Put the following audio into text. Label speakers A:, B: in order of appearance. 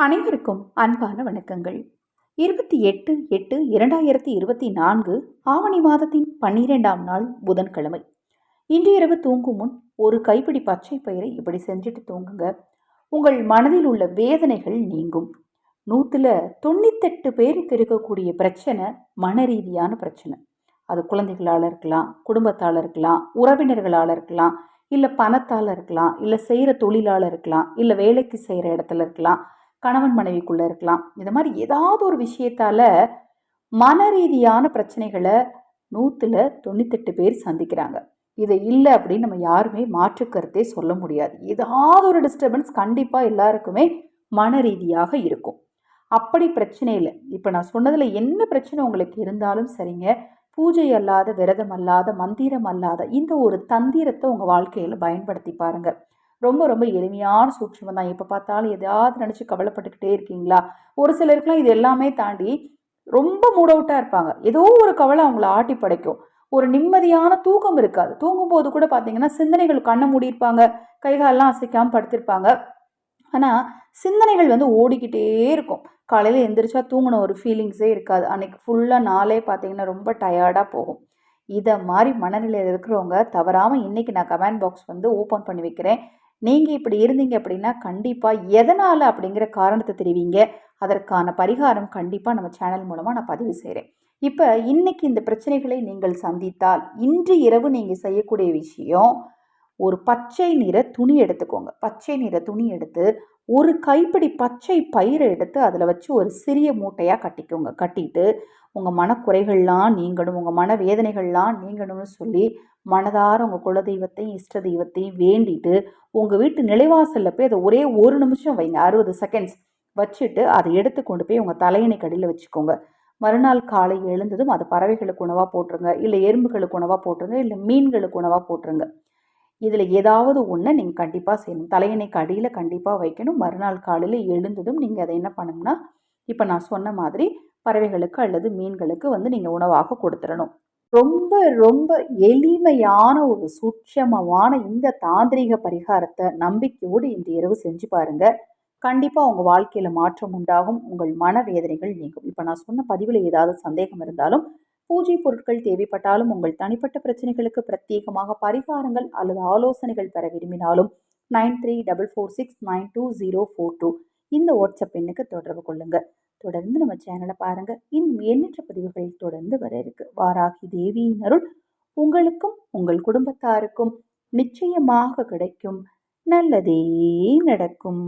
A: அனைவருக்கும் அன்பான வணக்கங்கள். இருபத்தி எட்டு எட்டு இரண்டாயிரத்தி இருபத்தி நான்கு ஆவணி மாதத்தின் பன்னிரெண்டாம் நாள் புதன்கிழமை. இன்று இரவு தூங்கும் முன் ஒரு கைப்பிடி பச்சை பயிரை இப்படி செஞ்சுட்டு தூங்குங்க. உங்கள் மனதில் உள்ள வேதனைகள் நீங்கும். நூற்றுல தொண்ணூத்தெட்டு பேருக்கு இருக்கக்கூடிய பிரச்சனை மன ரீதியான பிரச்சனை. அது குழந்தைகளால் இருக்கலாம் குடும்பத்தால் இருக்கலாம் உறவினர்களால் இருக்கலாம் இல்லை பணத்தால் இருக்கலாம் இல்லை செய்கிற தொழிலால் இருக்கலாம் இல்லை வேலைக்கு செய்கிற இடத்துல இருக்கலாம். கணவன் மனைவிக்குள்ளே இருக்கலாம். இந்த மாதிரி ஏதாவது ஒரு விஷயத்தால் மன ரீதியான பிரச்சனைகளை நூற்றில் தொண்ணூத்தெட்டு பேர் சந்திக்கிறாங்க. இதை இல்லை அப்படின்னு நம்ம யாருமே மாற்றுக்கருத்தே சொல்ல முடியாது. ஏதாவது ஒரு டிஸ்டர்பன்ஸ் கண்டிப்பாக எல்லாருக்குமே மன ரீதியாக இருக்கும். அப்படி பிரச்சனை இல்லை இப்போ நான் சொன்னதில் என்ன பிரச்சனை உங்களுக்கு இருந்தாலும் சரிங்க. பூஜை அல்லாத விரதம் அல்லாத மந்திரம் அல்லாத இந்த ஒரு தந்திரத்தை உங்கள் வாழ்க்கையில் பயன்படுத்தி பாருங்கள் ரொம்ப ரொம்ப எளிமையான சூட்சமம் தான். எப்போ பார்த்தாலும் எதாவது நினச்சி கவலைப்பட்டுக்கிட்டே இருக்கீங்களா? ஒரு சிலருக்குலாம் இது எல்லாமே தாண்டி ரொம்ப மூட் அவுட்டாக இருப்பாங்க. ஏதோ ஒரு கவலை அவங்கள ஆட்டி படைக்கும். ஒரு நிம்மதியான தூக்கம் இருக்காது. தூங்கும்போது கூட பார்த்தீங்கன்னா சிந்தனைகள் கண்ணை மூடியிருப்பாங்க. கைகாலெலாம் அசைக்காமல் படுத்திருப்பாங்க. ஆனால் சிந்தனைகள் வந்து ஓடிக்கிட்டே இருக்கும். காலையில் எந்திரிச்சா தூங்கின ஒரு ஃபீலிங்ஸே இருக்காது. அன்றைக்கி ஃபுல்லாக நாளே பார்த்தீங்கன்னா ரொம்ப டயர்டாக போகும். இதை மாதிரி மனநிலையில் இருக்கிறவங்க தவறாமல் இன்றைக்கி நான் கமெண்ட் பாக்ஸ் வந்து ஓப்பன் பண்ணி வைக்கிறேன். நீங்கள் இப்படி இருந்தீங்க அப்படின்னா கண்டிப்பாக எதனால் அப்படிங்கிற காரணத்தை தெரிவிங்க. அதற்கான பரிகாரம் கண்டிப்பாக நம்ம சேனல் மூலமாக நான் பதிவு செய்கிறேன் இப்போ இன்னைக்கு இந்த பிரச்சனைகளை நீங்கள் சந்தித்தால் இன்று இரவு நீங்கள் செய்யக்கூடிய விஷயம் ஒரு பச்சை நிற துணி எடுத்துக்கோங்க. பச்சை நிற துணி எடுத்து ஒரு கைப்பிடி பச்சை பயிரை எடுத்து அதில் வச்சு ஒரு சிறிய மூட்டையாக கட்டிக்கோங்க. கட்டிட்டு உங்கள் மனக்குறைகள்லாம் நீங்கணும் உங்கள் மன வேதனைகள்லாம் நீங்கணும்னு சொல்லி மனதார உங்கள் குலதெய்வத்தையும் இஷ்ட தெய்வத்தையும் வேண்டிட்டு உங்கள் வீட்டு நிலைவாசலில் போய் அதை ஒரே ஒரு நிமிஷம் வைங்க. அறுபது செகண்ட்ஸ் வச்சுட்டு அதை எடுத்து கொண்டு போய் உங்கள் தலையணை கடியில் வச்சுக்கோங்க. மறுநாள் காலை எழுந்ததும் அது பறவைகளுக்கு உணவாக போட்டுருங்க. இல்லை எறும்புகளுக்கு உணவாக போட்டுருங்க. இல்லை மீன்களுக்கு உணவாக போட்டுருங்க. இதில் ஏதாவது ஒன்று நீங்கள் கண்டிப்பாக செய்யணும். தலையணைக்கு அடியில் கண்டிப்பாக வைக்கணும். மறுநாள் காலையில் எழுந்ததும் நீங்கள் அதை என்ன பண்ணணும்னா இப்போ நான் சொன்ன மாதிரி பறவைகளுக்கு அல்லது மீன்களுக்கு வந்து நீங்கள் உணவாக கொடுத்துடணும். ரொம்ப ரொம்ப எளிமையான ஒரு சூட்சமமான இந்த தாந்திரிக பரிகாரத்தை நம்பிக்கையோடு இன்று இரவு செஞ்சு பாருங்க. கண்டிப்பாக உங்கள் வாழ்க்கையில் மாற்றம் உண்டாகும். உங்கள் மனவேதனைகள் நீங்கும். இப்போ நான் சொன்ன பதிவில் ஏதாவது சந்தேகம் இருந்தாலும் பூஜை பொருட்கள் தேவைப்பட்டாலும் உங்கள் தனிப்பட்ட பிரச்சனைகளுக்கு பிரத்யேகமாக பரிகாரங்கள் அல்லது ஆலோசனைகள் பெற விரும்பினாலும் nine three double four six nine two zero four two இந்த வாட்ஸ்அப் எண்ணுக்கு தொடர்பு கொள்ளுங்கள் தொடர்ந்து நம்ம சேனலை பாருங்கள் இன்னும் எண்ணற்ற பதிவுகள் தொடர்ந்து வர இருக்கு. வாராகி தேவியின் அருள் உங்களுக்கும் உங்கள் குடும்பத்தாருக்கும் நிச்சயமாக கிடைக்கும். நல்லதே நடக்கும்.